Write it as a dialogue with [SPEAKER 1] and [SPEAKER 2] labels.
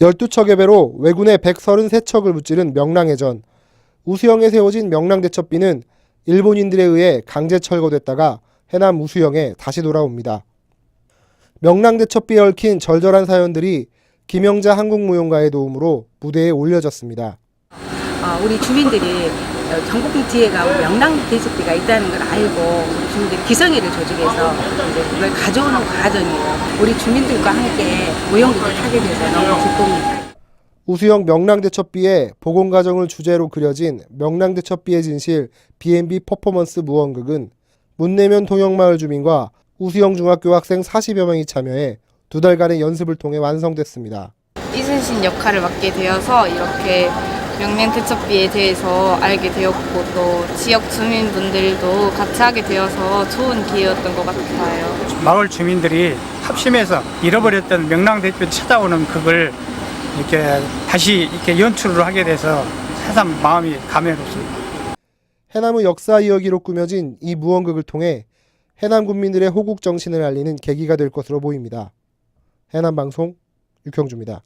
[SPEAKER 1] 12척의 배로 왜군의 133척을 무찌른 명랑해전. 우수영에 세워진 명랑대첩비는 일본인들에 의해 강제 철거됐다가 해남 우수영에 다시 돌아옵니다. 명랑대첩비에 얽힌 절절한 사연들이 김영자 한국무용가의 도움으로 무대에 올려졌습니다.
[SPEAKER 2] 어, 우리 주민들이 어, 경복궁 뒤에 가면 명랑대접비가 있다는 걸 알고 우리 주민들이 기성회를 조직해서 이제 그걸 가져오는 과정이에요. 우리 주민들과 함께 무용극을 하게 돼서 너무 기쁩니다.
[SPEAKER 1] 우수영 명랑대첩비의 복원과정을 주제로 그려진 명랑대첩비의 진실 B&B 퍼포먼스 무언극은 문내면 동영마을 주민과 우수영 중학교 학생 40여 명이 참여해 두 달간의 연습을 통해 완성됐습니다.
[SPEAKER 3] 이순신 역할을 맡게 되어서 이렇게 명랑대첩비에 대해서 알게 되었고 또 지역 주민분들도 같이 하게 되어서 좋은 기회였던 것 같아요.
[SPEAKER 4] 마을 주민들이 합심해서 잃어버렸던 명랑대표 찾아오는 그걸 이렇게 다시 이렇게 연출을 하게 돼서 새삼 마음이 감회롭습니다.
[SPEAKER 1] 해남의 역사 이야기로 꾸며진 이 무언극을 통해 해남 군민들의 호국 정신을 알리는 계기가 될 것으로 보입니다. 해남 방송 육형주입니다.